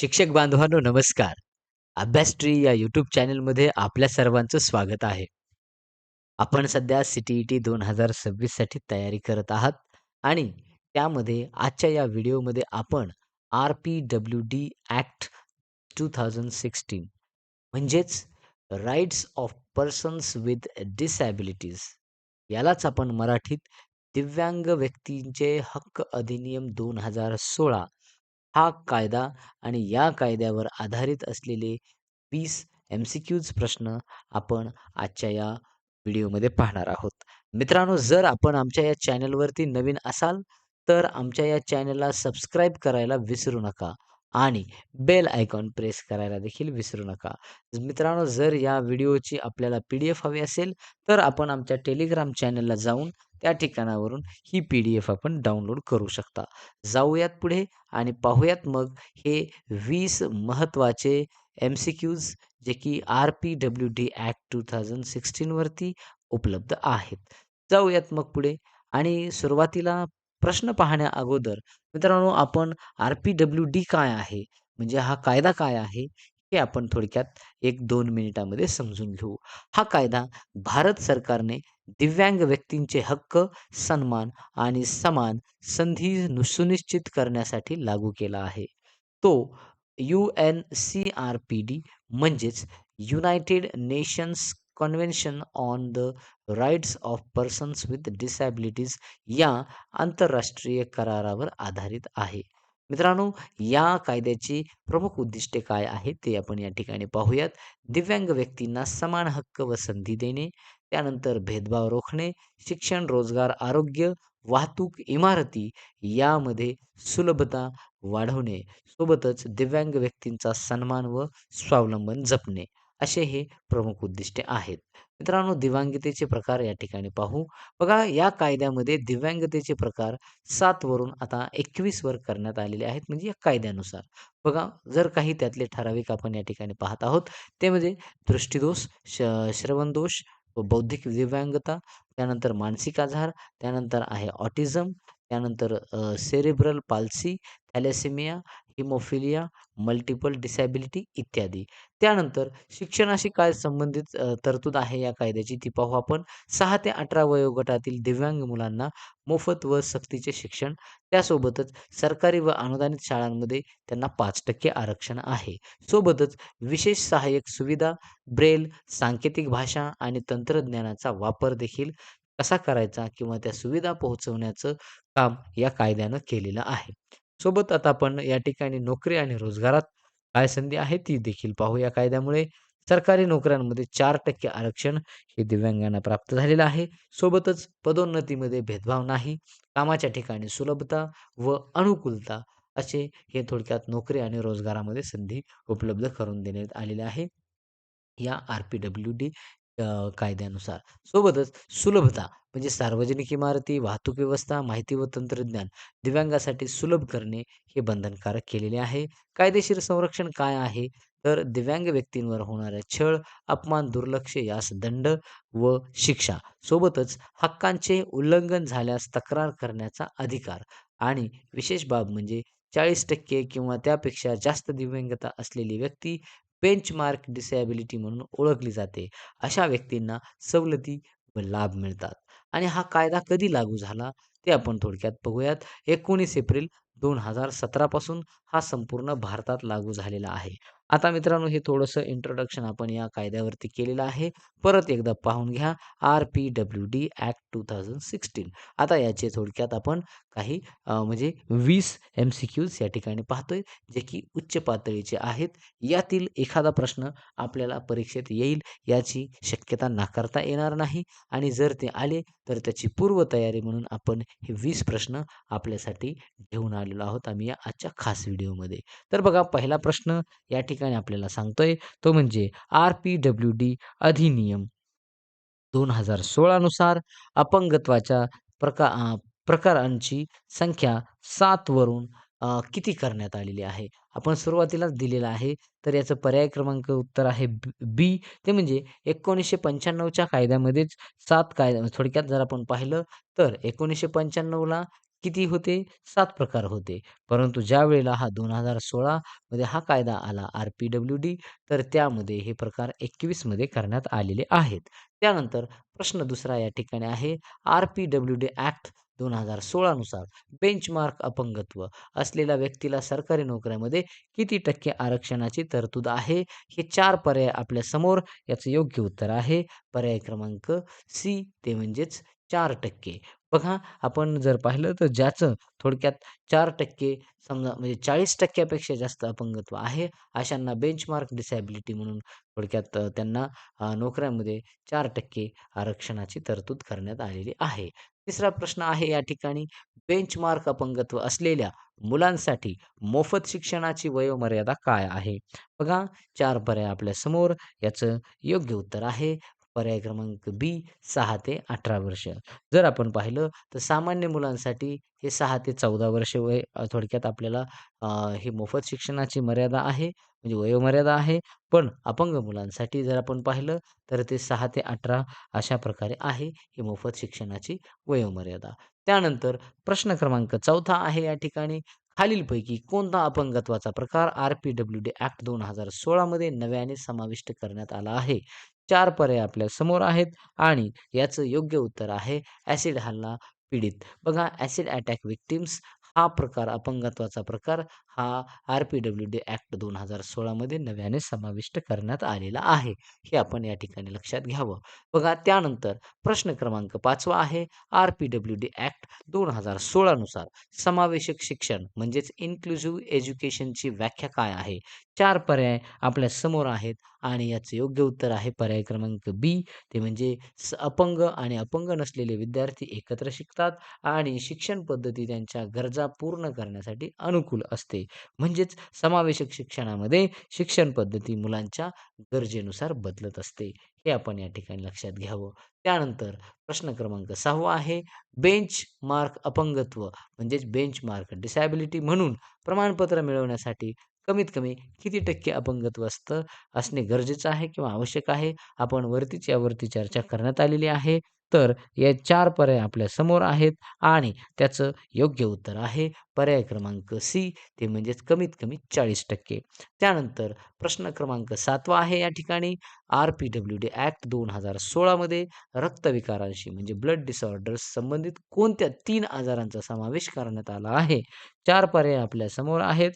शिक्षक बांधवांनो नमस्कार. अभ्यास ट्री या यूट्यूब चॅनलमध्ये आपल्या सर्वांचं स्वागत आहे. आपण सध्या सी-टी-ई-टी 2026 साठी तयारी करत आहात आणि त्यामध्ये आजच्या या व्हिडिओमध्ये आपण आर-पी-डब्ल्यू-डी ॲक्ट 2016 म्हणजेच rights of persons with disabilities यालाच आपण मराठीत दिव्यांग व्यक्तींचे हक्क अधिनियम 2016 हा कायदा आणि या कायद्यावर आधारित असलेले वीस एम-सी-क्यूज प्रश्न आपण आजच्या या व्हिडिओमध्ये पाहणार आहोत. मित्रांनो, जर आपण आमच्या या चॅनलवरती नवीन असाल, तर आमच्या या चॅनलला सबस्क्राईब करायला विसरू नका आणि बेल आयकॉन प्रेस करायला देखील विसरू नका. मित्रांनो, जर या व्हिडिओची आपल्याला पी-डी-एफ हवी असेल, तर आपण आमच्या टेलिग्राम चॅनलला जाऊन त्या ठिकाणावरून ही पी-डी-एफ आपण डाउनलोड करू शकता. जाऊयात पुढे आणि पाहूयात मग हे वीस महत्त्वाचे एम-सी-क्यूज जे की आर-पी-डब्ल्यू-डी ॲक्ट 2016 वरती उपलब्ध आहेत. जाऊयात मग पुढे आणि सुरुवातीला प्रश्न पाहण्या अगोदर मित्रांनो, आपण आर-पी-डब्ल्यू-डी काय आहे? म्हणजे हा कायदा काय आहे? हे आपण थोडक्यात 1-2 मिनिटामध्ये समजून घेऊ. हा कायदा भारत सरकारने दिव्यांग व्यक्तींचे हक्क, सन्मान आणि समान संधी सुनिश्चित करण्यासाठी लागू केला आहे. तो यू-एन-सी-आर-पी-डी म्हणजेच united nations convention on the rights of persons with disabilities या आंतरराष्ट्रीय करारावर आधारित आहे. मित्रांनो, या कायद्याची प्रमुख उद्दिष्टे काय आहेत ते आपण या ठिकाणी पाहूयात. दिव्यांग व्यक्तींना समान हक्क व संधी देणे, त्यानंतर भेदभाव रोखणे, शिक्षण, रोजगार, आरोग्य, वाहतूक, इमारती यामध्ये सुलभता वाढवणे, सोबतच दिव्यांग व्यक्तींचा सन्मान व स्वावलंबन जपणे, असे हे प्रमुख उद्दिष्टे आहेत. मित्रांनो, दिव्यांगतेचे प्रकार या ठिकाणी पाहू. बघा, या कायद्यामध्ये दिव्यांगतेचे प्रकार सातवरून आता एकवीसवर करण्यात आलेले आहेत, म्हणजे या कायद्यानुसार. बघा, जर काही त्यातले ठराविक आपण या ठिकाणी पाहत आहोत, ते म्हणजे दृष्टिदोष, श श्रवणदोष, बौद्धिक दिव्यांगता, त्यानंतर मानसिक आजार, त्यानंतर आहे ऑटिझम, त्यानंतर cerebral palsy, thalassaemia, haemophilia, multiple disability इत्यादी. त्यानंतर शिक्षणाशी काय संबंधित तरतूद आहे या कायद्याची ती पाहू आपण. सहा ते 18 वयोगटातील दिव्यांग मुलांना मोफत व सक्तीचे शिक्षण, त्यासोबतच सरकारी व अनुदानित शाळांमध्ये त्यांना पाच टक्के आरक्षण आहे. सोबतच विशेष सहाय्यक सुविधा, ब्रेल, सांकेतिक भाषा आणि तंत्रज्ञानाचा वापर देखील कसा करायचा किंवा त्या सुविधा पोहोचवण्याचं काम या कायद्यानं केलेलं आहे. सोबत आता आपण या ठिकाणी नोकरी आणि रोजगारात काय संधी आहे ती देखील पाहू या कायद्यामुळे. सरकारी नोकऱ्यांमध्ये चार टक्के आरक्षण हे दिव्यांगांना प्राप्त झालेलं आहे. सोबतच पदोन्नतीमध्ये भेदभाव नाही, कामाच्या ठिकाणी सुलभता व अनुकूलता असे हे थोडक्यात नोकरी आणि रोजगारामध्ये संधी उपलब्ध करून देण्यात आलेल्या आहे. या आर-पी-डब्ल्यू-डी अ, कायद्यानुसार. सोबतच सुलभता म्हणजे सार्वजनिक इमारती, वाहतूक व्यवस्था, माहिती व तंत्रज्ञान दिव्यांगासाठी सुलभ करणे हे बंधनकारक केलेले आहे. कायदेशीर संरक्षण काय आहे? तर दिव्यांग व्यक्तींवर होणाऱ्या छळ, अपमान, दुर्लक्ष यास दंड व शिक्षा. सोबतच हक्कांचे उल्लंघन झाल्यास तक्रार करण्याचा अधिकार आणि विशेष बाब म्हणजे 40% किंवा त्यापेक्षा जास्त दिव्यांगता असलेली व्यक्ती बेंचमार्क डिसॅबिलिटी म्हणून ओळखली जाते. अशा व्यक्तींना सवलती व लाभ मिळतात. आणि हा कायदा कधी लागू झाला ते आपण थोडक्यात बघूयात. 19 एप्रिल 2017 पासून हा संपूर्ण भारतात लागू झालेला आहे. आता मित्रांनो, हे थोडंसं इंट्रोडक्शन आपण या कायद्यावरती केलेलं आहे. परत एकदा पाहून घ्या. RPWD act 2016. आता याचे थोडक्यात आपण काही म्हणजे वीस एम-सी-क्यूज या ठिकाणी पाहतोय, जे की उच्च पातळीचे आहेत. यातील एखादा प्रश्न आपल्याला परीक्षेत येईल याची शक्यता नाकारता येणार नाही आणि जर ते आले तर त्याची पूर्वतयारी म्हणून आपण हे वीस प्रश्न आपल्यासाठी घेऊन आलेलो आहोत आम्ही या आजच्या खास व्हिडिओमध्ये. तर बघा, पहिला प्रश्न या ठिकाणी आपल्याला सांगतोय तो म्हणजे आर-पी-डब्ल्यू-डी अधिनियम 2016 नुसार अपंगत्वाच्या प्रका प्रकारांची संख्या सातवरून किती करण्यात आलेली आहे? आपण सुरुवातीलाच दिलेलं आहे. तर याचं पर्याय क्रमांक उत्तर आहे बी. ते म्हणजे 1995च्या कायद्यामध्येच सात कायदा थोडक्यात जर आपण पाहिलं तर 1995ला किती होते? सात प्रकार होते. परंतु ज्यावेळेला हा दोन हजार सोळामध्ये हा कायदा आला आर-पी-डब्ल्यू-डी तर त्यामध्ये हे प्रकार 21 मध्ये करण्यात आलेले आहेत. त्यानंतर प्रश्न दुसरा या ठिकाणी आहे आर-पी-डब्ल्यू-डी ॲक्ट दोन हजार सोळानुसार बेंचमार्क अपंगत्व असलेल्या व्यक्तीला सरकारी नोकऱ्यामध्ये किती टक्के आरक्षणाची तरतूद आहे? हे चार पर्याय आपल्यासमोर याचं योग्य उत्तर आहे पर्याय क्रमांक सी ते म्हणजेच चार टक्के बघा आपण जर पाहिलं तर ज्याचं थोडक्यात चार टक्के समजा म्हणजे चाळीस टक्क्यापेक्षा जास्त अपंगत्व आहे, अशांना बेंचमार्क डिसॅबिलिटी म्हणून थोडक्यात त्यांना नोकऱ्यांमध्ये चार टक्के आरक्षणाची तरतूद करण्यात आलेली आहे. तिसरा प्रश्न आहे या ठिकाणी बेंचमार्क अपंगत्व असलेल्या मुलांसाठी मोफत शिक्षणाची वयोमर्यादा काय आहे? बघा चार पर्याय आपल्यासमोर. याचं योग्य उत्तर आहे पर्याय क्रमांक बी सहा ते 18 वर्ष. जर आपण पाहिलं तर सामान्य मुलांसाठी हे सहा ते 14 वर्ष वय थोडक्यात आपल्याला हे ही मोफत शिक्षणाची मर्यादा आहे, म्हणजे वयोमर्यादा आहे. पण अपंग मुलांसाठी जर आपण पाहिलं तर ते सहा ते 18 अशा प्रकारे आहे ही मोफत शिक्षणाची वयोमर्यादा. त्यानंतर प्रश्न क्रमांक चौथा आहे या ठिकाणी खालीलपैकी कोणता अपंगत्वाचा प्रकार आर-पी-डब्ल्यू-डी ॲक्ट दोन हजार सोळामध्ये नव्याने समाविष्ट करण्यात आला आहे? चार पर्याय आपल्यासमोर आहेत आणि याचं योग्य उत्तर आहे ॲसिड हल्ला पीडित. बघा ॲसिड अटॅक विक्टिम्स हा प्रकार अपंगत्वाचा प्रकार हा आर-पी-डब्ल्यू-डी ॲक्ट 2016 मध्ये नव्याने समाविष्ट करण्यात आलेला आहे. हे आपण या ठिकाणी लक्षात घ्यावं. बघा त्यानंतर प्रश्न क्रमांक पाचवा आहे आर-पी-डब्ल्यू-डी ॲक्ट 2016 नुसार समावेशक शिक्षण म्हणजेच इन्क्लुझिव्ह एज्युकेशनची व्याख्या काय आहे? चार पर्याय आपल्यासमोर आहेत आणि याचं योग्य उत्तर आहे पर्याय क्रमांक बी ते म्हणजे स अपंग आणि अपंग नसलेले विद्यार्थी एकत्र शिकतात आणि शिक्षण पद्धती त्यांच्या गरजा पूर्ण करण्यासाठी अनुकूल असते. म्हणजेच समावेशक शिक्षणामध्ये शिक्षण पद्धती मुलांच्या गरजेनुसार बदलत असते. हे आपण या ठिकाणी लक्षात घ्यावं. त्यानंतर प्रश्न क्रमांक सहावा आहे बेंच मार्क अपंगत्व म्हणजेच बेंचमार्क डिसॅबिलिटी म्हणून प्रमाणपत्र मिळवण्यासाठी कमीत कमी किती टक्के अपंगत्व असतं असणे गरजेचं आहे किंवा आवश्यक आहे? आपण वरतीच यावरती चर्चा करण्यात आलेली आहे. तर या चार पर्याय आपल्यासमोर आहेत आणि त्याचं योग्य उत्तर आहे पर्याय क्रमांक सी ते म्हणजेच कमीत कमी 40%. त्यानंतर प्रश्न क्रमांक सातवा आहे या ठिकाणी आर-पी-डब्ल्यू-डी ॲक्ट दोन हजार सोळामध्ये रक्तविकारांशी म्हणजे ब्लड डिसऑर्डर्स संबंधित कोणत्या तीन आजारांचा समावेश करण्यात आला आहे? चार पर्याय आपल्यासमोर आहेत.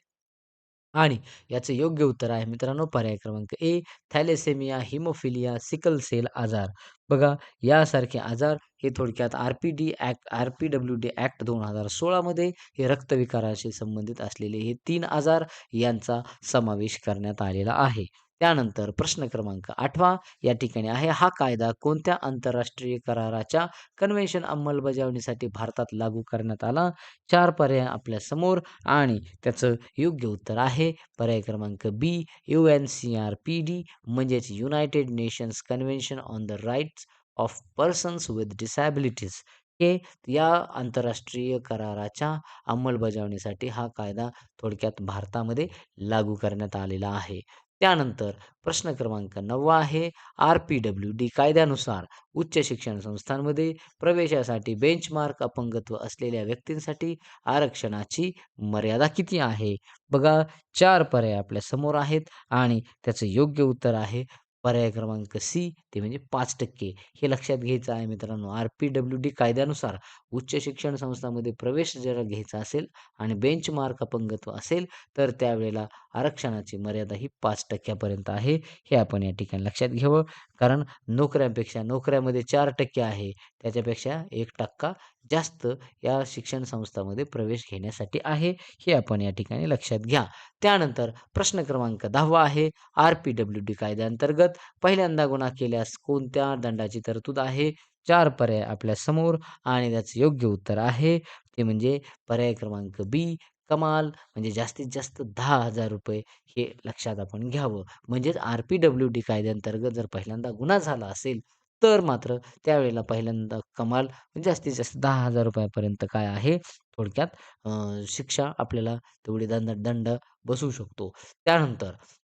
आणि याचं योग्य उत्तर आहे मित्रांनो पर्याय क्रमांक A thalassemia, hemophilia, sickle cell आजार. बघा यासारखे आजार हे थोडक्यात आर-पी-डी ॲक्ट आर-पी-डब्ल्यू-डी ॲक्ट दोन हजार सोळामध्ये हे रक्तविकाराशी संबंधित असलेले हे तीन आजार यांचा समावेश करण्यात आलेला आहे. त्यानंतर प्रश्न क्रमांक आठवा या ठिकाणी आहे हा कायदा कोणत्या आंतरराष्ट्रीय कराराच्या कन्व्हेन्शन अंमलबजावणीसाठी भारतात लागू करण्यात आला? चार पर्याय आपल्यासमोर आणि त्याचं योग्य उत्तर आहे पर्याय क्रमांक बी यू-एन-सी-आर-पी-डी म्हणजेच united nations convention on the rights of persons with disabilities. हे या आंतरराष्ट्रीय कराराच्या अंमलबजावणीसाठी हा कायदा थोडक्यात भारतामध्ये लागू करण्यात आलेला आहे. त्यानंतर प्रश्न क्रमांक नववा आहे आर-पी-डब्ल्यू-डी कायद्यानुसार उच्च शिक्षण संस्थांमध्ये प्रवेशासाठी बेंचमार्क अपंगत्व असलेल्या व्यक्तींसाठी आरक्षणाची मर्यादा किती आहे? बघा चार पर्याय आपल्यासमोर आहेत आणि त्याचं योग्य उत्तर आहे पर्याय क्रमांक सी ते म्हणजे पाच टक्के हे लक्षात घ्यायचं आहे मित्रांनो. आर-पी-डब्ल्यू-डी कायद्यानुसार उच्च शिक्षण संस्थांमध्ये प्रवेश जर घ्यायचा असेल आणि बेंचमार्क अपंगत्व असेल तर त्यावेळेला आरक्षणाची मर्यादा ही पाच टक्क्यापर्यंत आहे. हे आपण या ठिकाणी लक्षात घ्यावं. कारण नोकऱ्यांपेक्षा नोकऱ्यामध्ये चार टक्के आहे. त्याच्यापेक्षा एक टक्का जास्त या शिक्षण संस्थामध्ये प्रवेश घेण्यासाठी आहे. हे आपण या ठिकाणी लक्षात घ्या. त्यानंतर प्रश्न क्रमांक 10वा आहे आर-पी-डब्ल्यू-डी कायद्याअंतर्गत पहिल्यांदा गुन्हा केल्यास कोणत्या दंडाची तरतूद आहे? चार पर्याय आपल्यासमोर आणि त्याचं योग्य उत्तर आहे ते म्हणजे पर्याय क्रमांक बी कमाल म्हणजे जास्तीत जास्त ₹10,000 हे लक्षात आपण घ्यावं. म्हणजेच आर-पी-डब्ल्यू-डी कायद्यांतर्गत जर पहिल्यांदा गुन्हा झाला असेल तर मात्र त्यावेळेला पहिल्यांदा कमाल म्हणजे जास्तीत जास्त दहा हजार रुपयापर्यंत काय आहे थोडक्यात शिक्षा आपल्याला तेवढी दंड दंड बसू शकतो. त्यानंतर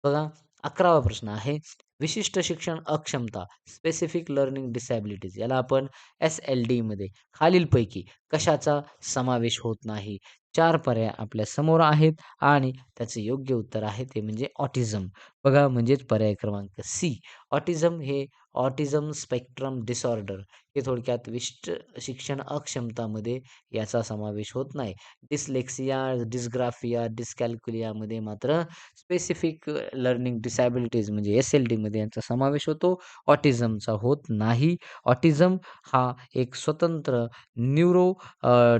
बघा 11वा प्रश्न आहे विशिष्ट शिक्षण अक्षमता स्पेसिफिक लर्निंग डिसॅबिलिटीज याला आपण एस एल डीमध्ये खालीलपैकी कशाचा समावेश होत नाही चार पर्याय आपल्यासमोर आहेत आणि त्याचे योग्य उत्तर आहे ते म्हणजे ऑटिझम. बघा म्हणजेच पर्याय क्रमांक सी. ऑटिझम हे ऑटिझम स्पेक्ट्रम डिसऑर्डर. हे थोडक्यात विशिष्ट शिक्षण अक्षमतामध्ये याचा समावेश होत नाही. डिसलेक्सिया डिस्ग्राफिया डिस्कॅल्क्युलियामध्ये मात्र स्पेसिफिक लर्निंग डिसॅबिलिटीज म्हणजे एस एल डीमध्ये यांचा समावेश होतो. ऑटिझमचा होत नाही. ऑटिझम हा एक स्वतंत्र न्यूरो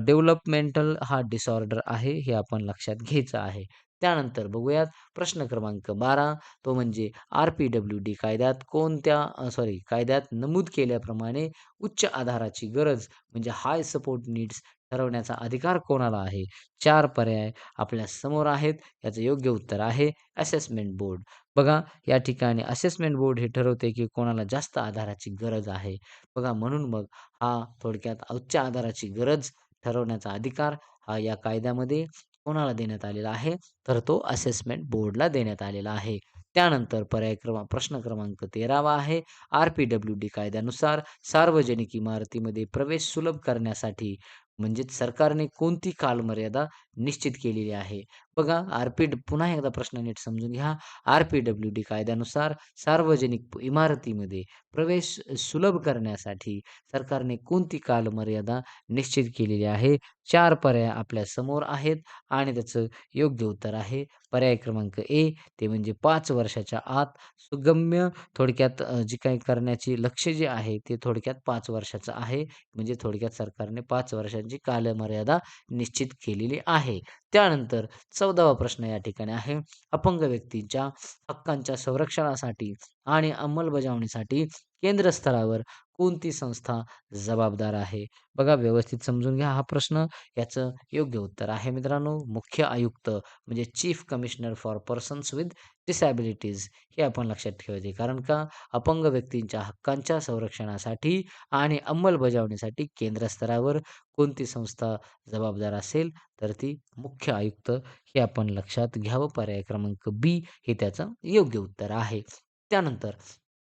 डेव्हलपमेंटल हा डिसऑर्डर आहे हे आपण लक्षात घ्यायचं आहे. त्यानंतर बघूयात प्रश्न क्रमांक बारा. तो म्हणजे आर पी डब्ल्यू डी कायद्यात कोणत्या सॉरी कायद्यात नमूद केल्याप्रमाणे उच्च आधाराची गरज म्हणजे हाय सपोर्ट नीड्स ठरवण्याचा अधिकार कोणाला आहे? चार पर्याय आपल्यासमोर आहेत. याचं योग्य उत्तर आहे असेसमेंट बोर्ड बघा या ठिकाणी असेसमेंट बोर्ड हे ठरवते की कोणाला जास्त आधाराची गरज आहे. बघा म्हणून मग हा थोडक्यात उच्च आधाराची गरज ठरवण्याचा अधिकार हा या कायद्यामध्ये कोणाला देण्यात आलेला आहे? तर तो असेसमेंट बोर्डला देण्यात आलेला आहे. त्यानंतर पर्याय क्रमांक प्रश्न क्रमांक तेरावा आहे. आर पी डब्ल्यू डी कायद्यानुसार सार्वजनिक इमारतीमध्ये प्रवेश सुलभ करण्यासाठी म्हणजेच सरकारने कोणती कालमर्यादा निश्चित केलेली आहे? बघा आर पी पुन्हा एकदा प्रश्न नीट समजून घ्या. आर पी डब्ल्यू डी कायद्यानुसार सार्वजनिक इमारतीमध्ये प्रवेश सुलभ करण्यासाठी सरकारने कोणती कालमर्यादा निश्चित केलेली आहे? चार पर्याय आपल्यासमोर आहेत आणि त्याचं योग्य उत्तर आहे. पर्याय क्रमांक ए ते म्हणजे पाच वर्षाच्या आत सुगम्य थोडक्यात जी काही करण्याची लक्ष जे आहे ते थोडक्यात पाच वर्षाचं आहे. म्हणजे थोडक्यात सरकारने पाच वर्षांची कालमर्यादा निश्चित केलेली आहे. त्यानंतर चौदावा प्रश्न या ठिकाणी आहे. अपंग व्यक्तींच्या हक्कांच्या संरक्षणासाठी आणि अंमलबजावणीसाठी केंद्र स्तरावर कोणती संस्था जबाबदार आहे? बघा व्यवस्थित समजून घ्या हा प्रश्न. याचं योग्य उत्तर आहे मित्रांनो मुख्य आयुक्त म्हणजे chief commissioner for persons with disabilities हे आपण लक्षात ठेवायचे. कारण का? अपंग व्यक्तींच्या हक्कांच्या संरक्षणासाठी आणि अंमलबजावणीसाठी केंद्र स्तरावर कोणती संस्था जबाबदार असेल तर ती मुख्य आयुक्त हे आपण लक्षात घ्यावं. पर्याय क्रमांक बी हे त्याचं योग्य उत्तर आहे. त्यानंतर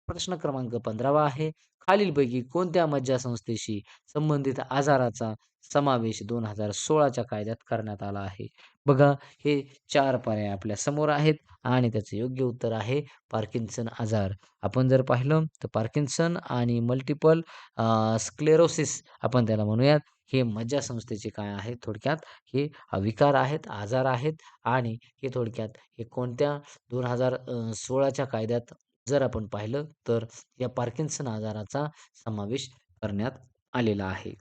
प्रश्न क्रमांक पंधरावा आहे. खालीलपैकी कोणत्या मज्जासंस्थेशी संबंधित आजाराचा समावेश दोन हजार सोळाच्या कायद्यात करण्यात आला आहे? बघा हे चार पर्याय आपल्यासमोर आहेत आणि त्याचं योग्य उत्तर आहे पार्किन्सन आजार. आपण जर पाहिलं तर पार्किन्सन आणि मल्टिपल स्क्लेरोसिस आपण त्याला म्हणूयात. हे मज्जासंस्थेचे काय आहे? थोडक्यात हे विकार आहेत आजार आहेत आणि हे थोडक्यात हे कोणत्या दोन हजार सोळाच्या कायद्यात जर आपण पाहिलं तर या पार्किन्सन आजाराचा समावेश करण्यात आलेला आहे.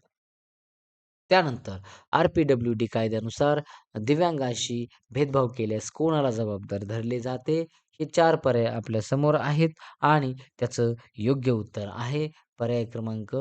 त्यानंतर आर पी डब्ल्यू डी कायद्यानुसार दिव्यांगाशी भेदभाव केल्यास कोणाला जबाबदार धरले जाते? हे चार पर्याय आपल्यासमोर आहेत आणि त्याचं योग्य उत्तर आहे पर्याय क्रमांक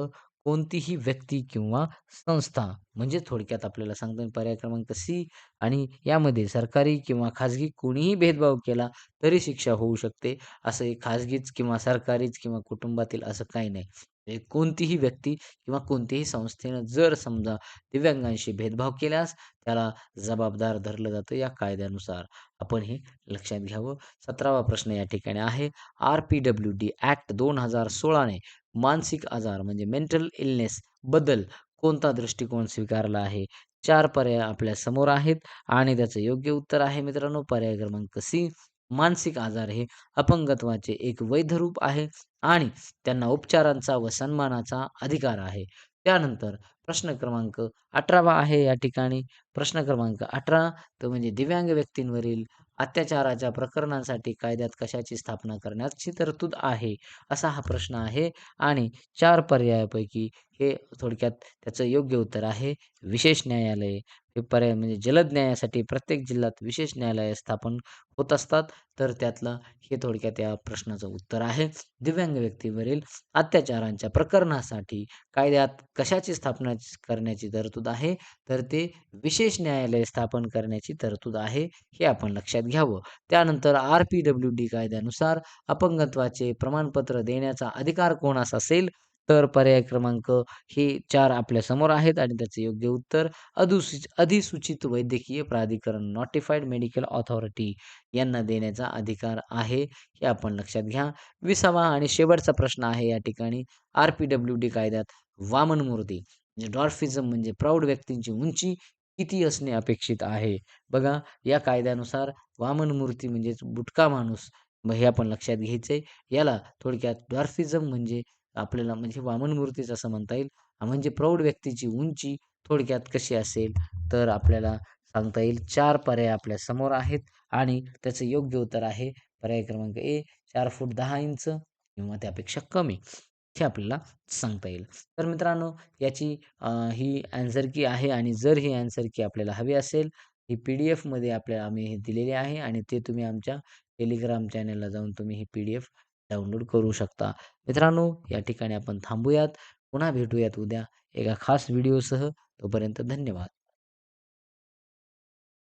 कोणतीही व्यक्ती किंवा संस्था म्हणजे थोडक्यात आपल्याला सांगतो पर्याय क्रमांक सी आणि यामध्ये सरकारी किंवा खाजगी कोणीही भेदभाव केला तरी शिक्षा होऊ शकते. असं हे खाजगीच किंवा सरकारीच किंवा कुटुंबातील असं काही नाही. म्हणजे कोणतीही व्यक्ती किंवा कोणतीही संस्थेनं जर समजा दिव्यांगांशी भेदभाव केल्यास त्याला जबाबदार धरलं जातं या कायद्यानुसार. आपण हे लक्षात घ्यावं. सतरावा प्रश्न या ठिकाणी आहे. R P W D act दोन हजार सोळाने मानसिक आजार म्हणजे मेंटल इलनेस बद्दल कोणता दृष्टिकोन स्वीकारला आहे? चार पर्याय आपल्यासमोर आहेत आणि त्याचं योग्य उत्तर आहे मित्रांनो. पर्याय क्रमांक सी मानसिक आजार हे अपंगत्वाचे एक वैध रूप आहे आणि त्यांना उपचारांचा व सन्मानाचा अधिकार आहे. त्यानंतर प्रश्न क्रमांक अठरावा आहे या ठिकाणी. प्रश्न क्रमांक अठरा तो म्हणजे दिव्यांग व्यक्तींवरील अत्याचाराच्या प्रकरणांसाठी कायद्यात कशाची स्थापना करण्याची तरतूद आहे? असा हा प्रश्न आहे आणि चार पर्यायापैकी हे थोडक्यात त्याचं योग्य उत्तर आहे. विशेष न्यायालय. हे पर्याय म्हणजे जलद न्यायासाठी प्रत्येक जिल्ह्यात विशेष न्यायालय स्थापन होत असतात. तर त्यातलं हे थोडक्यात या प्रश्नाचं उत्तर आहे. दिव्यांग व्यक्तीवरील अत्याचारांच्या प्रकरणासाठी कायद्यात कशाची स्थापना करण्याची तरतूद आहे? तर ते विशेष न्यायालय स्थापन करण्याची तरतूद आहे हे आपण लक्षात घ्यावं. त्यानंतर आर पी डब्ल्यू डी कायद्यानुसार अपंगत्वाचे प्रमाणपत्र देण्याचा अधिकार कोणास असेल? तर पर्याय क्रमांक हे चार आपल्यासमोर आहेत आणि त्याचं योग्य उत्तर अधुसूच अधिसूचित वैद्यकीय प्राधिकरण नॉटिफाईड मेडिकल ऑथॉरिटी यांना देण्याचा अधिकार आहे, हे आपण लक्षात घ्या. 20वा आणि शेवटचा प्रश्न आहे या ठिकाणी आर-पी-डब्ल्यू-डी कायद्यात वामन मूर्ती म्हणजे डॉर्फिझम म्हणजे प्रौढ व्यक्तींची उंची किती असणे अपेक्षित आहे? बघा या कायद्यानुसार वामन मूर्ती म्हणजेच बुटका माणूस हे आपण लक्षात घ्यायचंय. याला थोडक्यात डॉर्फिझम म्हणजे आपल्याला म्हणजे वामन मूर्तीच असं म्हणता येईल. म्हणजे प्रौढ व्यक्तीची उंची थोडक्यात कशी असेल? तर आपल्याला सांगता येईल चार पर्याय आपल्यासमोर आहेत आणि त्याचं योग्य उत्तर आहे पर्याय क्रमांक ए चार फूट दहा इंच किंवा त्यापेक्षा कमी. हे आपल्याला सांगता येईल. तर मित्रांनो याची ही ॲन्सर की आहे आणि जर ही ॲन्सर की आपल्याला हवी असेल, ही पी-डी-एफमध्ये आपल्याला आम्ही हे दिलेली आहे आणि ते तुम्ही आमच्या टेलिग्राम चॅनलला जाऊन तुम्ही ही पी-डी-एफ डाउनलोड करू शकता. मित्रांनो या ठिकाणी आपण थांबूयात. पुन्हा भेटूयात उद्या एका खास व्हिडिओसह. तोपर्यंत धन्यवाद.